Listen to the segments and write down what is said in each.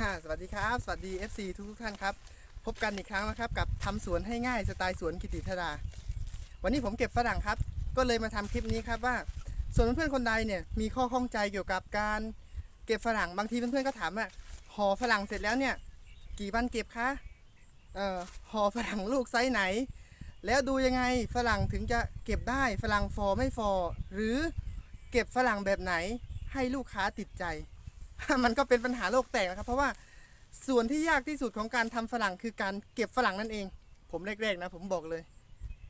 สวัสดีครับ สวัสดี FC ทุกทุกท่านครับ พบกันอีกครั้งนะครับกับทำสวนให้ง่ายสไตล์สวนกิติธดา วันนี้ผมเก็บฝรั่งครับ ก็เลยมาทำคลิปนี้ครับว่า ส่วนเพื่อนๆคนใดเนี่ยมีข้อข้องใจเกี่ยวกับการเก็บฝรั่งบางทีเพื่อนๆก็ถามว่าห่อฝรั่งเสร็จแล้วเนี่ย กี่วันเก็บคะเอ่อห่อฝรั่งลูกไซส์ไหน แล้วดูยังไงฝรั่งถึงจะเก็บได้ฝรั่งฟอไม่ฟอหรือเก็บฝรั่งแบบไหนให้ลูกค้าติดใจ มันก็เป็นปัญหาโลกแตกนะครับ เพราะว่าส่วนที่ยากที่สุดของการทำฝรั่งคือการเก็บฝรั่งนั่นเอง ผมแรกๆนะผมบอกเลย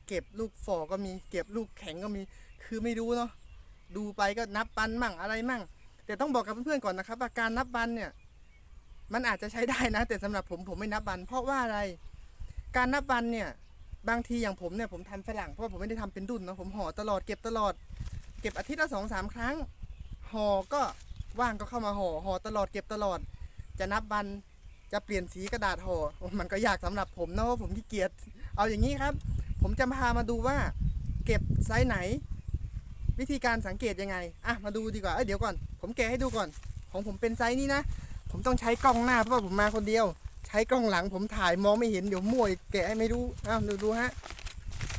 เก็บลูกฟอก็มี เก็บลูกแข็งก็มี คือไม่รู้เนาะดูไปก็นับปันมั่งอะไรมั่ง แต่ต้องบอกกับเพื่อนๆก่อนนะครับว่าการนับบันเนี่ย มันอาจจะใช้ได้นะ แต่สำหรับผมผมไม่นับบัน เพราะว่าอะไร การนับบันเนี่ย บางทีอย่างผมเนี่ยผมทำฝรั่งเพราะว่าผมไม่ได้ทำเป็นดุนเนาะผมห่อตลอดเก็บตลอด เก็บอาทิตย์ละสองสามครั้งห่อก็ ว่างก็เข้ามาห่อห่อตลอดเก็บตลอด จะนับบันจะเปลี่ยนสีกระดาษห่อโอ้มันก็ยากสำหรับผมนะเพราะผมขี้เกียจเอาอย่างนี้ครับ ผมจะพามาดูว่า เก็บไซส์ไหน วิธีการสังเกตยังไงอะมาดูดีกว่าเอ้ยเดี๋ยวก่อน ผมแกะให้ดูก่อน ของผมเป็นไซส์นี้นะ ผมต้องใช้กล้องหน้าเพราะว่าผมมาคนเดียว ใช้กล้องหลังผมถ่ายมองไม่เห็นเดี๋ยวมั่วอีกแกะให้ไม่รู้อ้าวดูดูฮะ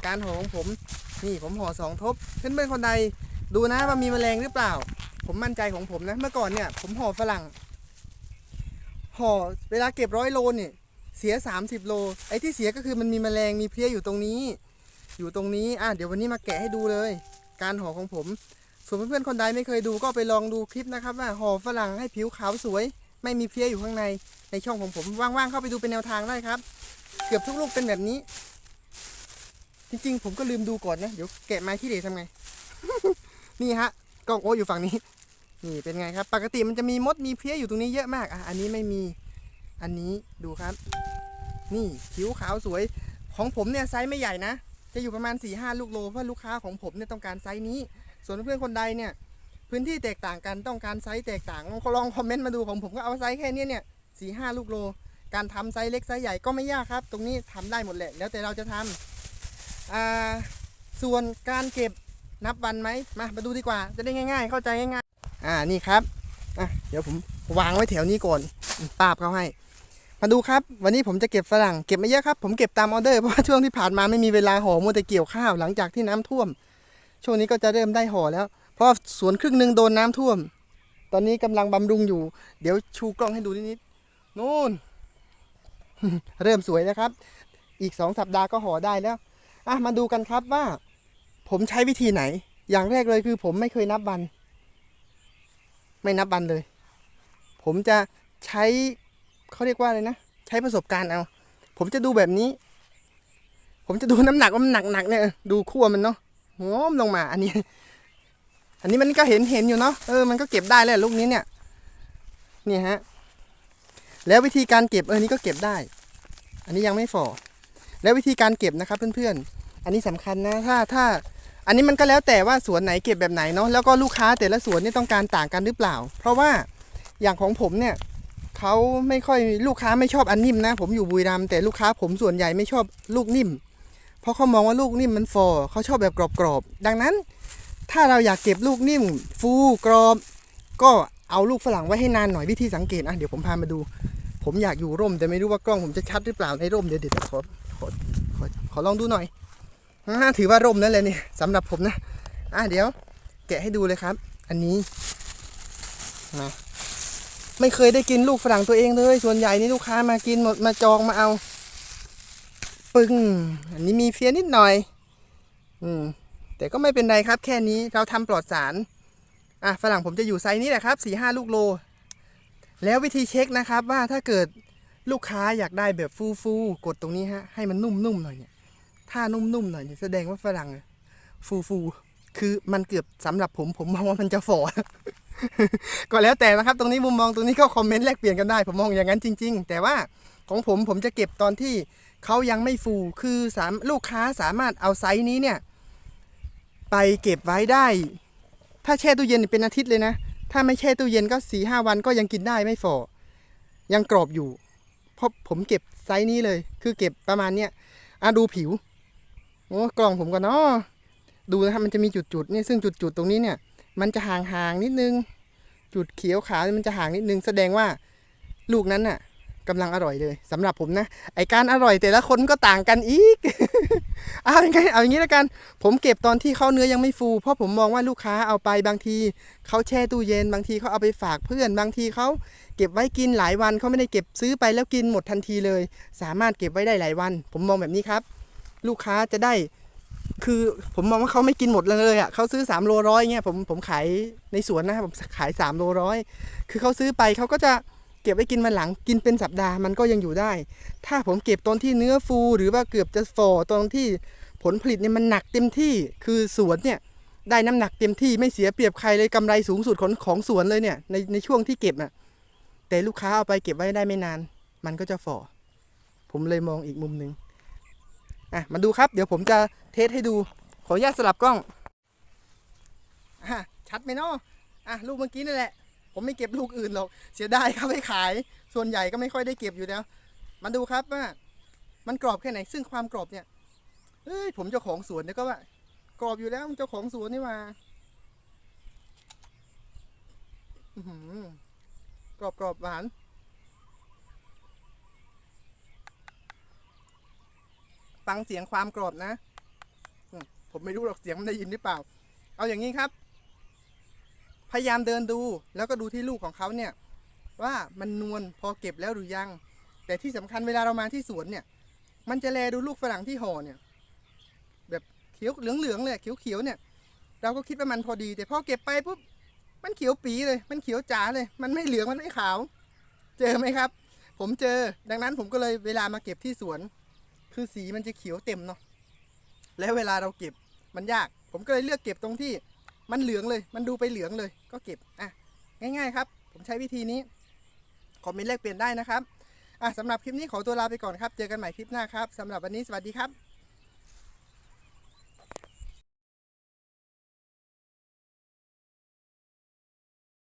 การห่อของผมนี่ผมห่อสองทบเพื่อนๆคนใดดูนะว่ามีแมลงหรือเปล่า ผมมั่นใจของผมนะ เมื่อก่อนเนี่ย ผมห่อฝรั่ง ห่อเวลาเก็บร้อยโลเนี่ย เสีย 30 โล ไอ้ที่เสียก็คือมันมีแมลงมีเพลี้ยอยู่ตรงนี้ อยู่ตรงนี้ อะเดี๋ยววันนี้มาแกะให้ดูเลย การห่อของผม ส่วนเพื่อนๆคนใดไม่เคยดูก็ไปลองดูคลิปนะครับ ว่าห่อฝรั่งให้ผิวขาวสวย ไม่มีเพลี้ยอยู่ข้างใน ในช่องของผมว่างๆเข้าไปดูเป็นแนวทางได้ครับ เกือบทุกลูกเป็นแบบนี้ จริงๆ ผมก็ลืมดูก่อนนะ เดี๋ยวแกะไม้ที่เดทำไง นี่ฮะ กล้องโอ้อยู่ฝั่งนี้ นี่เป็นไงครับ ปกติมันจะมีมดมีเพี้ยอยู่ตรงนี้เยอะมากอะอันนี้ไม่มีอันนี้ดูครับ นี่ผิวขาวสวย ของผมเนี่ยไซส์ไม่ใหญ่นะ จะอยู่ประมาณ4ี่ห้าลูกโลเพราะลูกค้าของผมเนี่ยต้องการไซส์นี้ ส่วนเพื่อนคนใดเนี่ยพื้นที่แตกต่างกันต้องการไซส์แตกต่างลองลองคอมเมนต์มาดูของผมก็เอาไซส์แค่เนี้ยเนี่ยสี่ห้าลูกโล การทำไซส์เล็กไซส์ใหญ่ก็ไม่ยากครับ ตรงนี้ทำได้หมดแหละแล้วแต่เราจะทำอ่าส่วนการเก็บ นับวันไหมมามาดูดีกว่า จะได้ง่าย ๆ เข้าใจง่ายๆ อ่านี่ครับอะเดี๋ยวผมวางไว้แถวนี้ก่อนปาบเขาให้ มาดูครับ วันนี้ผมจะเก็บฝรั่งเก็บไม่เยอะครับ ผมเก็บตามออเดอร์เพราะว่าช่วงที่ผ่านมาไม่มีเวลาห่อมัวแต่เกี่ยวข้าวหลังจากที่น้ำท่วม ช่วงนี้ก็จะเริ่มได้ห่อแล้ว เพราะสวนครึ่งหนึ่งโดนน้ำท่วม ตอนนี้กำลังบำรุงอยู่ เดี๋ยวชูกล้องให้ดูนิดๆนู่น เริ่มสวยแล้วครับ อีกสองสัปดาห์ก็ห่อได้แล้วอะมาดูกันครับว่า ผมใช้วิธีไหน อย่างแรกเลยคือ ผมไม่เคยนับวัน ไม่นับวันเลย ผมจะใช้เขาเรียกว่าอะไรนะ ใช้ประสบการณ์เอา ผมจะดูแบบนี้ ผมจะดูน้ำหนักว่ามันหนักหนักๆเนี่ย ดูขั้วมันเนาะงอมลงมาอันนี้ อันนี้มันก็เห็นเห็นอยู่เนาะเออมันก็เก็บได้แล้วลูกนี้เนี่ยนี่ฮะแล้ววิธีการเก็บเออนี่ก็เก็บได้ อันนี้ยังไม่ฝ่อแล้ววิธีการเก็บนะครับเพื่อนๆ อันนี้สำคัญนะถ้าถ้าอันนี้มันก็แล้วแต่ว่าสวนไหนเก็บแบบไหนเนาะแล้วก็ลูกค้าแต่ละสวนนี่ต้องการต่างกันหรือเปล่า เพราะว่าอย่างของผมเนี่ยเขาไม่ค่อยลูกค้าไม่ชอบอันนิ่มนะ ผมอยู่บุรีรัมย์แต่ลูกค้าผมส่วนใหญ่ไม่ชอบลูกนิ่ม เพราะเขามองว่าลูกนิ่มมันฟอเขาชอบแบบกรอบๆดังนั้น ถ้าเราอยากเก็บลูกนิ่ม ฟูกรอบ ก็เอาลูกฝรั่งไว้ให้นานหน่อยวิธีสังเกตอะเดี๋ยวผมพามาดู ผมอยากอยู่ร่มแต่ไม่รู้ว่ากล้องผมจะชัดหรือเปล่าในร่มเดี๋ยวเดี๋ยวขอขอขอขอลองดูหน่อย ถือว่าร่มนั่นเลยนี่สำหรับผมนะอะเดี๋ยว แกะให้ดูเลยครับ อันนี้นะไม่เคยได้กินลูกฝรั่งตัวเองเลย ส่วนใหญ่นี่ลูกค้ามากินหมดมาจองมาเอา ปึ้งอันนี้มีเฟียนิดหน่อย อืม แต่ก็ไม่เป็นไรครับ แค่นี้เราทำปลอดสาร อะฝรั่งผมจะอยู่ไซส์นี้แหละครับสี่ห้าลูกโล แล้ววิธีเช็คนะครับ ว่าถ้าเกิดลูกค้าอยากได้แบบฟูฟูๆกดตรงนี้ฮะให้มันนุ่มๆหน่อยเนี่ย ถ้านุ่มๆหน่อยแสดงว่าฝรั่งฟูฟูๆคือมันเกือบสำหรับผมผมมองว่ามันจะฝ่อก็แล้วแต่นะครับ ตรงนี้มุมมองตรงนี้ก็คอมเมนต์แลกเปลี่ยนกันได้ ผมมองอย่างนั้นจริง ๆ แต่ว่าของผมผมจะเก็บตอนที่เขายังไม่ฟูคือสามลูกค้าสามารถเอาไซส์นี้เนี่ย ไปเก็บไว้ได้ ถ้าแช่ตู้เย็นเป็นอาทิตย์เลยนะ ถ้าไม่แช่ตู้เย็นก็สี่ห้าวันก็ยังกินได้ไม่ฝ่อยังกรอบอยู่เพราะผมเก็บไซส์นี้เลย คือเก็บประมาณเนี้ยอะดูผิว โอ้กล่องผมก่อนเนาะดูนะครับมันจะมีจุดๆนี่ซึ่งจุดๆตรงนี้เนี่ย มันจะห่างๆนิดนึง จุดเขียวขาวมันจะห่างนิดนึง แสดงว่าลูกนั้นน่ะกำลังอร่อยเลยสำหรับผมนะไอการอร่อยแต่ละคนก็ต่างกันอีกเอาอย่างไงเอาอย่างนี้แล้วกัน ผมเก็บตอนที่เขาเนื้อยังไม่ฟู เพราะผมมองว่าลูกค้าเอาไปบางทีเขาแช่ตู้เย็นบางทีเขาเอาไปฝากเพื่อน บางทีเขาเก็บไว้กินหลายวันเขาไม่ได้เก็บซื้อไปแล้วกินหมดทันทีเลย สามารถเก็บไว้ได้หลายวัน ผมมองแบบนี้ครับ ลูกค้าจะได้ คือผมมองว่าเขาไม่กินหมดเลยอะเขาซื้อ3โลร้อยเงี้ยผมผมขายในสวนนะครับผมขาย3โลร้อยคือเขาซื้อไปเขาก็จะเก็บไว้กินมันหลังกินเป็นสัปดาห์มันก็ยังอยู่ได้ ถ้าผมเก็บตอนที่เนื้อฟู หรือว่าเกือบจะฝ่อตอนที่ผลผลิตเนี่ยมันหนักเต็มที่คือสวนเนี่ยได้น้ำหนักเต็มที่ไม่เสียเปรียบใครเลยกำไรสูงสุดของของสวนเลยเนี่ยในในช่วงที่เก็บน่ะแต่ลูกค้าเอาไปเก็บไว้ได้ไม่นาน มันก็จะฝ่อผมเลยมองอีกมุมหนึ่ง อะมาดูครับเดี๋ยวผมจะเทสให้ดู ขออนุญาตสลับกล้องอะชัดไหมเนาะอะลูกเมื่อกี้นั่นแหละ ผมไม่เก็บลูกอื่นหรอกเสียดายครับไม่ขาย ส่วนใหญ่ก็ไม่ค่อยได้เก็บอยู่แล้วมาดูครับว่า มันกรอบแค่ไหนซึ่งความกรอบเนี่ยเอ้ยผมเจ้าของสวนเนี่ยก็ว่ากรอบอยู่แล้วมันเจ้าของสวนนี่มาอื้อหือกรอบกรอบหวาน ฟังเสียงความกรอบนะ ผมไม่รู้หรอกเสียงมันได้ยินหรือเปล่า เอาอย่างนี้ครับ พยายามเดินดูแล้วก็ดูที่ลูกของเขาเนี่ย ว่ามันนวลพอเก็บแล้วหรือยัง แต่ที่สำคัญเวลาเรามาที่สวนเนี่ย มันจะแลดูลูกฝรั่งที่ห่อเนี่ย แบบเขียวเหลืองๆเลยเขียวๆเนี่ย เราก็คิดว่ามันพอดี แต่พอเก็บไปปุ๊บมันเขียวปีเลย มันเขียวจ๋าเลย มันไม่เหลือง มันไม่ขาว เจอไหมครับ ผมเจอ ดังนั้นผมก็เลยเวลามาเก็บที่สวน คือสีมันจะเขียวเต็มเนาะแล้วเวลาเราเก็บมันยาก ผมก็เลยเลือกเก็บตรงที่มันเหลืองเลย มันดูไปเหลืองเลย ก็เก็บอะง่าย ๆ ครับ ผมใช้วิธีนี้คอมเมนต์แลกเปลี่ยนได้นะครับอะสำหรับคลิปนี้ขอตัวลาไปก่อนครับ เจอกันใหม่คลิปหน้าครับสำหรับวันนี้สวัสดีครับ